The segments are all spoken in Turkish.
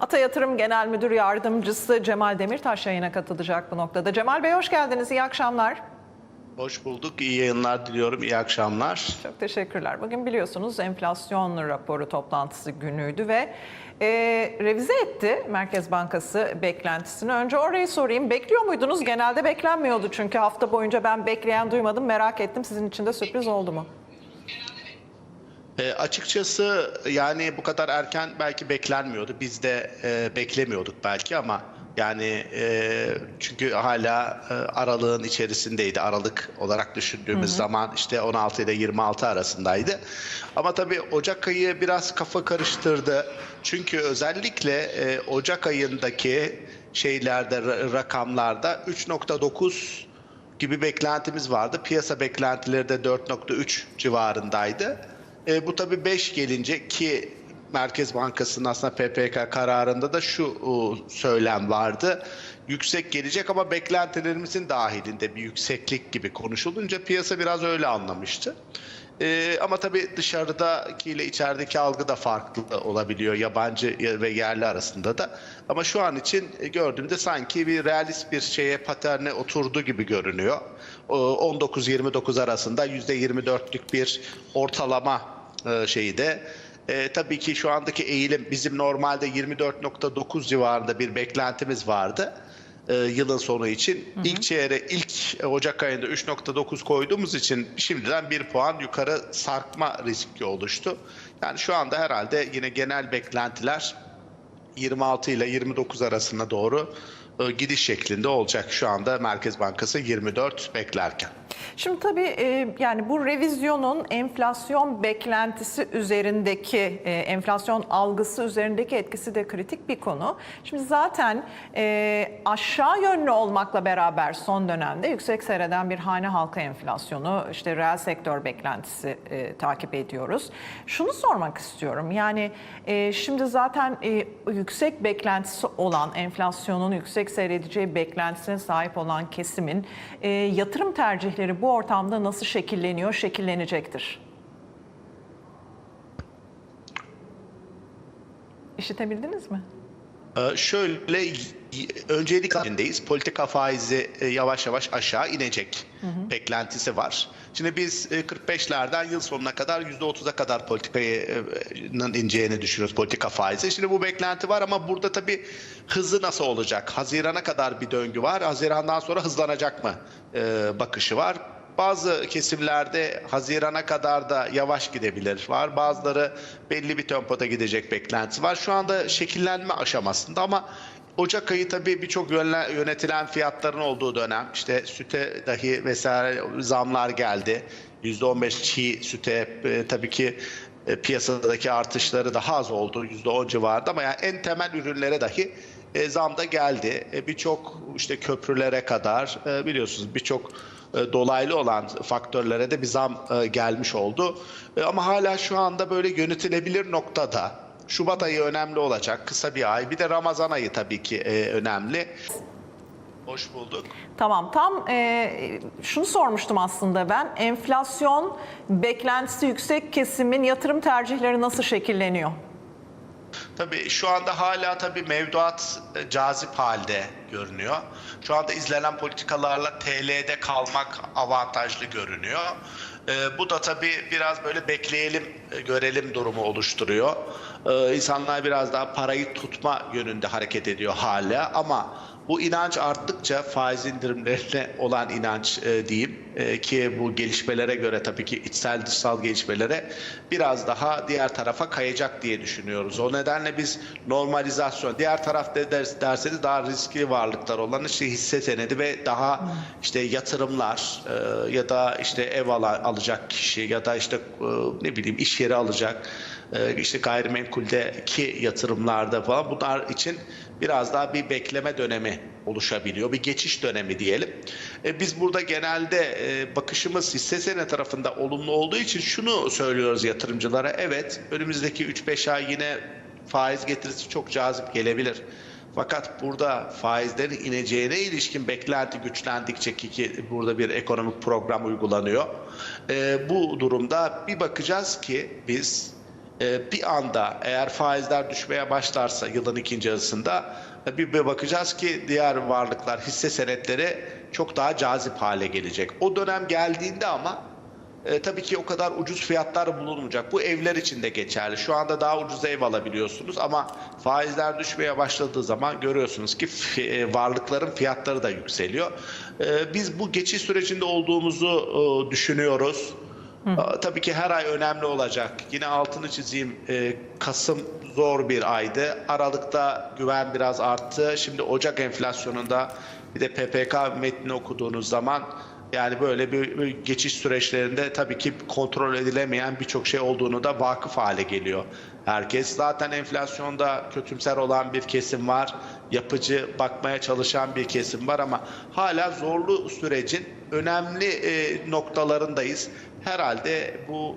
Ata Yatırım Genel Müdür Yardımcısı Cemal Demirtaş yayına katılacak bu noktada. Cemal Bey hoş geldiniz, iyi akşamlar. Hoş bulduk. İyi yayınlar diliyorum. İyi akşamlar. Çok teşekkürler. Bugün biliyorsunuz enflasyon raporu toplantısı günüydü ve e, revize etti Merkez Bankası beklentisini. Önce orayı sorayım. Bekliyor muydunuz? Genelde beklenmiyordu çünkü hafta boyunca ben bekleyen duymadım. Merak ettim. Sizin için de sürpriz oldu mu? E, açıkçası yani bu kadar erken belki beklenmiyordu. Biz de e, beklemiyorduk belki ama yani e, çünkü hala e, aralığın içerisindeydi. Aralık olarak düşündüğümüz zaman işte 16 ile 26 arasındaydı. Ama tabii Ocak ayı biraz kafa karıştırdı. Çünkü özellikle e, Ocak ayındaki şeylerde ra- rakamlarda 3.9 gibi beklentimiz vardı. Piyasa beklentileri de 4.3 civarındaydı. E, bu tabii 5 gelince ki Merkez Bankası'nın aslında PPK kararında da şu söylem vardı. Yüksek gelecek ama beklentilerimizin dahilinde bir yükseklik gibi konuşulunca piyasa biraz öyle anlamıştı. E, ama tabii dışarıdaki ile içerideki algı da farklı olabiliyor yabancı ve yerli arasında da. Ama şu an için e, gördüğümde sanki bir realist bir şeye paterne oturdu gibi görünüyor. O 19-29 arasında %24'lük bir ortalama şeyi de. E, tabii ki şu andaki eğilim bizim normalde 24.9 civarında bir beklentimiz vardı e, yılın sonu için. İlk çeyre ilk Ocak ayında 3.9 koyduğumuz için şimdiden bir puan yukarı sarkma riski oluştu. Yani şu anda herhalde yine genel beklentiler 26 ile 29 arasına doğru e, gidiş şeklinde olacak şu anda Merkez Bankası 24 beklerken. Şimdi tabii e, yani bu revizyonun enflasyon beklentisi üzerindeki, e, enflasyon algısı üzerindeki etkisi de kritik bir konu. Şimdi zaten e, aşağı yönlü olmakla beraber son dönemde yüksek seyreden bir hane halkı enflasyonu, işte reel sektör beklentisi takip ediyoruz. Şunu sormak istiyorum yani şimdi zaten yüksek beklentisi olan, enflasyonun yüksek seyredeceği beklentisine sahip olan kesimin yatırım tercihleri bu ortamda nasıl şekilleniyor, şekillenecektir? İşitebildiniz mi? Ee, Şöyle öncelik halindeyiz. Politika faizi e, yavaş yavaş aşağı inecek beklentisi var. Şimdi biz e, 45'lerden yıl sonuna kadar %30'a kadar politikayın ineceğini düşünüyoruz politika faizi. Şimdi bu beklenti var ama burada tabii hızı nasıl olacak? Hazirana kadar bir döngü var. Hazirandan sonra hızlanacak mı e, bakışı var. Bazı kesimlerde Haziran'a kadar da yavaş gidebilir var. Bazıları belli bir tempoda gidecek beklentisi var. Şu anda şekillenme aşamasında ama Ocak ayı tabii birçok yönetilen fiyatların olduğu dönem. İşte süte dahi vesaire zamlar geldi. %15 çiğ süte e, tabii ki e, piyasadaki artışları daha az oldu. %10 civarında ama yani en temel ürünlere dahi e, zam da geldi. E, birçok işte köprülere kadar e, biliyorsunuz birçok dolaylı olan faktörlere de bir zam e, gelmiş oldu. E, Ama hala şu anda böyle yönetilebilir noktada. Şubat ayı önemli olacak, kısa bir ay. Bir de Ramazan ayı tabii ki e, önemli. Hoş bulduk. Tamam tam e, şunu sormuştum aslında ben enflasyon beklentisi yüksek kesimin yatırım tercihleri nasıl şekilleniyor? Tabii şu anda hala tabii mevduat e, cazip halde görünüyor. Şu anda izlenen politikalarla TL'de kalmak avantajlı görünüyor. E, bu da tabii biraz böyle bekleyelim, e, görelim durumu oluşturuyor. E, insanlar biraz daha parayı tutma yönünde hareket ediyor hala ama bu inanç arttıkça faiz indirimlerine olan inanç e, diyeyim e, ki bu gelişmelere göre tabii ki içsel dışsal gelişmelere biraz daha diğer tarafa kayacak diye düşünüyoruz. O nedenle biz normalizasyon diğer tarafta ders, derseniz daha riskli varlıklar olan işte hisse senedi ve daha işte yatırımlar e, ya da işte ev ala- alacak kişi ya da işte e, ne bileyim iş yeri alacak işte gayrimenkuldeki yatırımlarda falan bunlar için biraz daha bir bekleme dönemi oluşabiliyor. Bir geçiş dönemi diyelim. E, biz burada genelde e, bakışımız hisse senedi tarafında olumlu olduğu için şunu söylüyoruz yatırımcılara. Evet önümüzdeki 3-5 ay yine faiz getirisi çok cazip gelebilir. Fakat burada faizlerin ineceğine ilişkin beklenti güçlendikçe ki, burada bir ekonomik program uygulanıyor. E, bu durumda bir bakacağız ki biz bir anda eğer faizler düşmeye başlarsa yılın ikinci yarısında e, bir, bir bakacağız ki diğer varlıklar hisse senetleri çok daha cazip hale gelecek. O dönem geldiğinde ama e, tabii ki o kadar ucuz fiyatlar bulunmayacak. Bu evler için de geçerli. Şu anda daha ucuz ev alabiliyorsunuz ama faizler düşmeye başladığı zaman görüyorsunuz ki e, varlıkların fiyatları da yükseliyor. E, biz bu geçiş sürecinde olduğumuzu e, düşünüyoruz. Tabii ki her ay önemli olacak. Yine altını çizeyim. Ee, Kasım zor bir aydı. Aralıkta güven biraz arttı. Şimdi Ocak enflasyonunda bir de PPK metnini okuduğunuz zaman yani böyle bir, bir geçiş süreçlerinde tabii ki kontrol edilemeyen birçok şey olduğunu da vakıf hale geliyor. Herkes zaten enflasyonda kötümser olan bir kesim var. Yapıcı bakmaya çalışan bir kesim var ama hala zorlu sürecin önemli e, noktalarındayız. Herhalde bu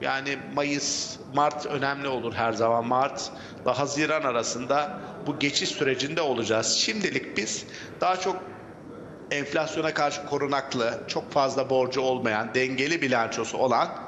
yani Mayıs, Mart önemli olur her zaman. Mart ve Haziran arasında bu geçiş sürecinde olacağız. Şimdilik biz daha çok enflasyona karşı korunaklı, çok fazla borcu olmayan, dengeli bilançosu olan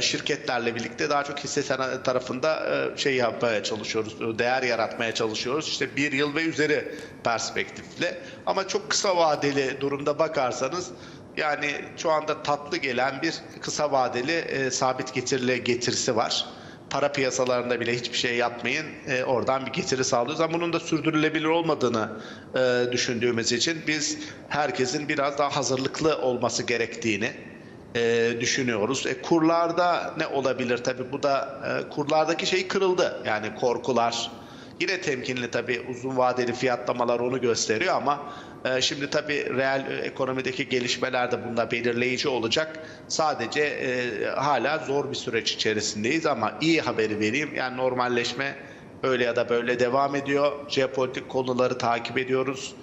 şirketlerle birlikte daha çok hisse senedi tarafında e, şey yapmaya çalışıyoruz, değer yaratmaya çalışıyoruz. İşte bir yıl ve üzeri perspektifle. Ama çok kısa vadeli durumda bakarsanız yani şu anda tatlı gelen bir kısa vadeli e, sabit getirili getirisi var. Para piyasalarında bile hiçbir şey yapmayın. e, oradan bir getiri sağlıyoruz. Ama bunun da sürdürülebilir olmadığını e, düşündüğümüz için biz herkesin biraz daha hazırlıklı olması gerektiğini e, düşünüyoruz. E, kurlarda ne olabilir? Tabii bu da e, kurlardaki şey kırıldı. Yani korkular, Yine temkinli tabii uzun vadeli fiyatlamalar onu gösteriyor ama e, şimdi tabii reel e, ekonomideki gelişmeler de bunda belirleyici olacak. Sadece e, hala zor bir süreç içerisindeyiz ama iyi haberi vereyim. Yani normalleşme öyle ya da böyle devam ediyor. Jeopolitik konuları takip ediyoruz.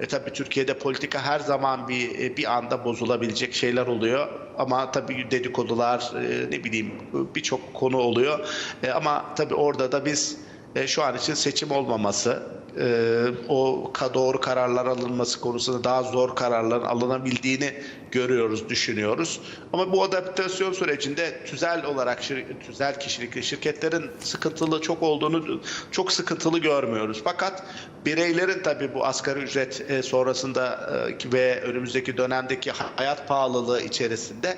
E tabii Türkiye'de politika her zaman bir e, bir anda bozulabilecek şeyler oluyor. Ama tabii dedikodular e, ne bileyim birçok konu oluyor. E, ama tabii orada da biz e, şu an için seçim olmaması, e, o doğru kararlar alınması konusunda daha zor kararların alınabildiğini görüyoruz, düşünüyoruz. Ama bu adaptasyon sürecinde tüzel olarak tüzel kişilikli şirketlerin sıkıntılı çok olduğunu çok sıkıntılı görmüyoruz. Fakat bireylerin tabii bu asgari ücret e, sonrasında e, ve önümüzdeki dönemdeki hayat pahalılığı içerisinde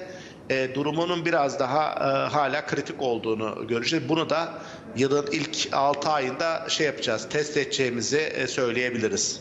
e, durumunun biraz daha e, hala kritik olduğunu göreceğiz. Bunu da yılın ilk 6 ayında şey yapacağız, test edeceğimizi e, söyleyebiliriz.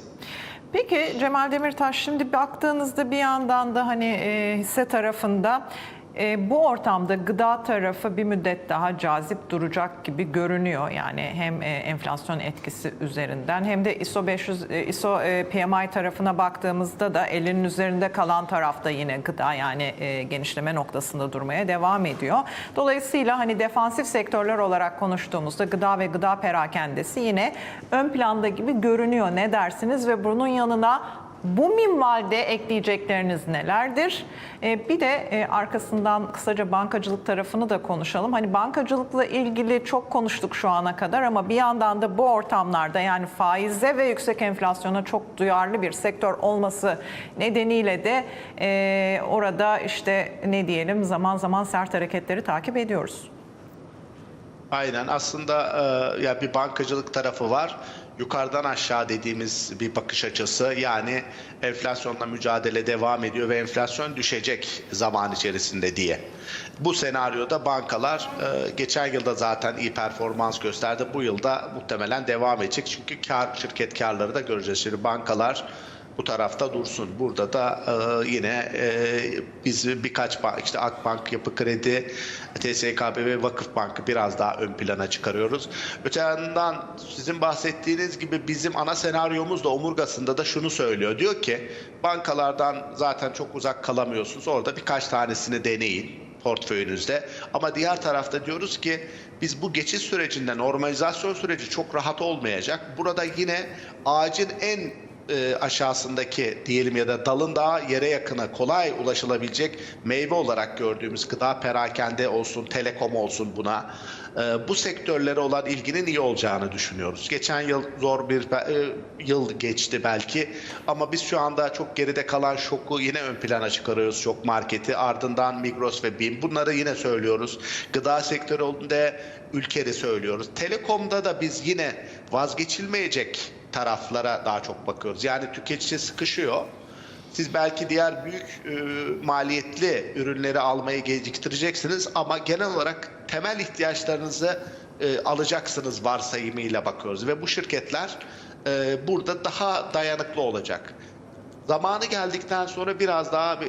Peki Cemal Demirtaş şimdi baktığınızda bir yandan da hani e, hisse tarafında e, bu ortamda gıda tarafı bir müddet daha cazip duracak gibi görünüyor. Yani hem e, enflasyon etkisi üzerinden hem de ISO 500 e, ISO e, PMI tarafına baktığımızda da elinin üzerinde kalan tarafta yine gıda yani e, genişleme noktasında durmaya devam ediyor. Dolayısıyla hani defansif sektörler olarak konuştuğumuzda gıda ve gıda perakendesi yine ön planda gibi görünüyor. Ne dersiniz ve bunun yanına bu minvalde ekleyecekleriniz nelerdir? Ee, bir de e, arkasından kısaca bankacılık tarafını da konuşalım. Hani bankacılıkla ilgili çok konuştuk şu ana kadar ama bir yandan da bu ortamlarda yani faize ve yüksek enflasyona çok duyarlı bir sektör olması nedeniyle de e, orada işte ne diyelim zaman zaman sert hareketleri takip ediyoruz. Aynen aslında e, ya bir bankacılık tarafı var. Yukarıdan aşağı dediğimiz bir bakış açısı yani enflasyonla mücadele devam ediyor ve enflasyon düşecek zaman içerisinde diye. Bu senaryoda bankalar e, geçen yılda zaten iyi performans gösterdi. Bu yılda muhtemelen devam edecek. Çünkü kar şirket karları da göreceğiz. Şimdi bankalar bu tarafta dursun. Burada da e, yine e, biz birkaç bank, işte Akbank, Yapı Kredi, TSKB ve Vakıf Bank'ı biraz daha ön plana çıkarıyoruz. Öte yandan sizin bahsettiğiniz gibi bizim ana senaryomuz da omurgasında da şunu söylüyor. Diyor ki bankalardan zaten çok uzak kalamıyorsunuz. Orada birkaç tanesini deneyin portföyünüzde. Ama diğer tarafta diyoruz ki biz bu geçiş sürecinde normalizasyon süreci çok rahat olmayacak. Burada yine ağacın en e, aşağısındaki diyelim ya da dalın daha yere yakına kolay ulaşılabilecek meyve olarak gördüğümüz gıda perakende olsun, telekom olsun buna e, bu sektörlere olan ilginin iyi olacağını düşünüyoruz. Geçen yıl zor bir e, yıl geçti belki ama biz şu anda çok geride kalan şoku yine ön plana çıkarıyoruz şok marketi ardından Migros ve BİM bunları yine söylüyoruz. Gıda sektöründe ülkede söylüyoruz. Telekom'da da biz yine vazgeçilmeyecek taraflara daha çok bakıyoruz. Yani tüketici sıkışıyor. Siz belki diğer büyük e, maliyetli ürünleri almayı geciktireceksiniz ama genel olarak temel ihtiyaçlarınızı e, alacaksınız varsayımıyla bakıyoruz ve bu şirketler e, burada daha dayanıklı olacak. Zamanı geldikten sonra biraz daha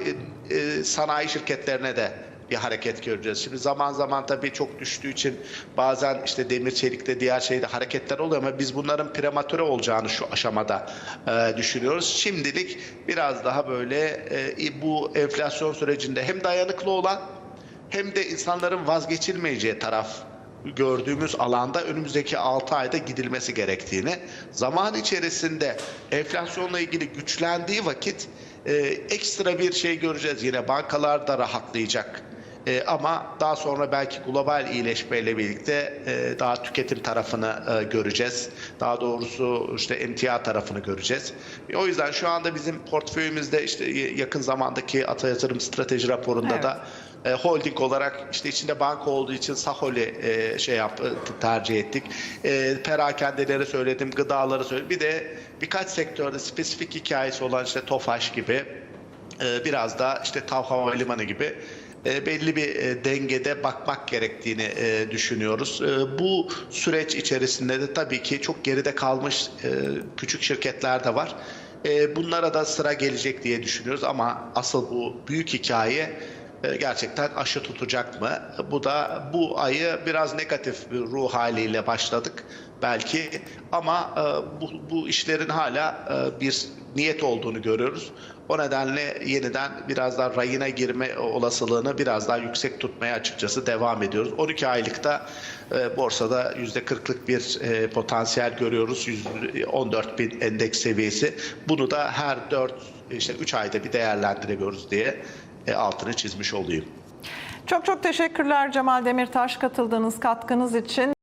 e, e, sanayi şirketlerine de bir hareket göreceğiz. Şimdi zaman zaman tabii çok düştüğü için bazen işte demir çelikte diğer şeyde hareketler oluyor ama biz bunların prematüre olacağını şu aşamada e, düşünüyoruz. Şimdilik biraz daha böyle e, bu enflasyon sürecinde hem dayanıklı olan hem de insanların vazgeçilmeyeceği taraf gördüğümüz alanda önümüzdeki 6 ayda gidilmesi gerektiğini, zaman içerisinde enflasyonla ilgili güçlendiği vakit e, ekstra bir şey göreceğiz. Yine bankalar da rahatlayacak. E, ama daha sonra belki global iyileşmeyle birlikte e, daha tüketim tarafını e, göreceğiz. Daha doğrusu işte emtia tarafını göreceğiz. E, o yüzden şu anda bizim portföyümüzde işte yakın zamandaki Ata Yatırım Strateji raporunda Evet. da e, holding olarak işte içinde banka olduğu için Sahol'i e, şey yap tercih ettik. E, perakendeleri söyledim, gıdaları söyledim. Bir de birkaç sektörde spesifik hikayesi olan işte Tofaş gibi e, biraz da işte Tav Havalimanı gibi belli bir e, dengede bakmak gerektiğini e, düşünüyoruz. E, bu süreç içerisinde de tabii ki çok geride kalmış e, küçük şirketler de var. E, bunlara da sıra gelecek diye düşünüyoruz ama asıl bu büyük hikaye e, gerçekten aşı tutacak mı? Bu da bu ayı biraz negatif bir ruh haliyle başladık belki ama e, bu, bu işlerin hala e, bir niyet olduğunu görüyoruz. O nedenle yeniden biraz daha rayına girme olasılığını biraz daha yüksek tutmaya açıkçası devam ediyoruz. 12 aylıkta e, borsada %40'lık bir e, potansiyel görüyoruz. 14 bin endeks seviyesi. Bunu da her 4 işte 3 ayda bir değerlendiriyoruz diye e, altını çizmiş olayım. Çok çok teşekkürler Cemal Demirtaş katıldığınız katkınız için.